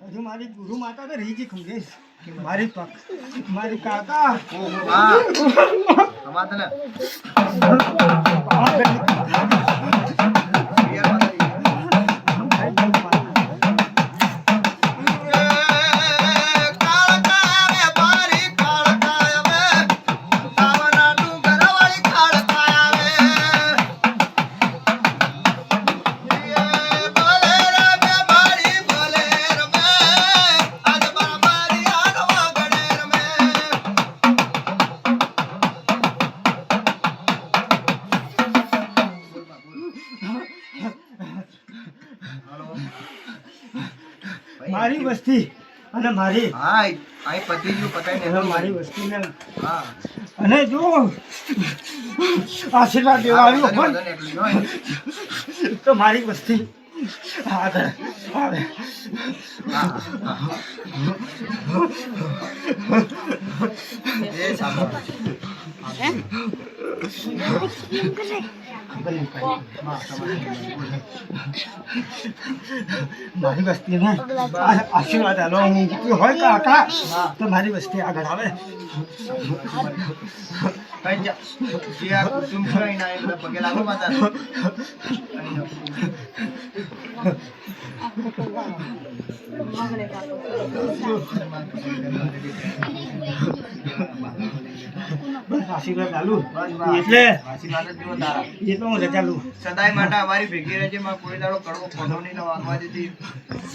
હજુ મારી ગુરુ માતા તો રહી ગઈ ખમગે મારી પક મારી કાકા. હા અમાર મારી વસ્તી અને મારી હા આઈ પતિ ગયું પતાઈ ને મારી વસ્તીને હા. અને જો આશીર્વાદ દેવા આવ્યો પણ તો મારી વસ્તી આગળ આવે. એ સાંભળો. મારી વસ્તી ને આશીર્વાદ આલો હું હોય કાકા તો મારી વસ્તી આગળ આવે. પગે બસ આશીર્વાદ આલું એટલે આશીર્વાદ જ જુઓ તારા એટલે હું રજા લઉં સદાય માટે અમારી ભેગી રહેજે માં કોઈ દાડો કડવો કોનો નહીં વાગવા દીધી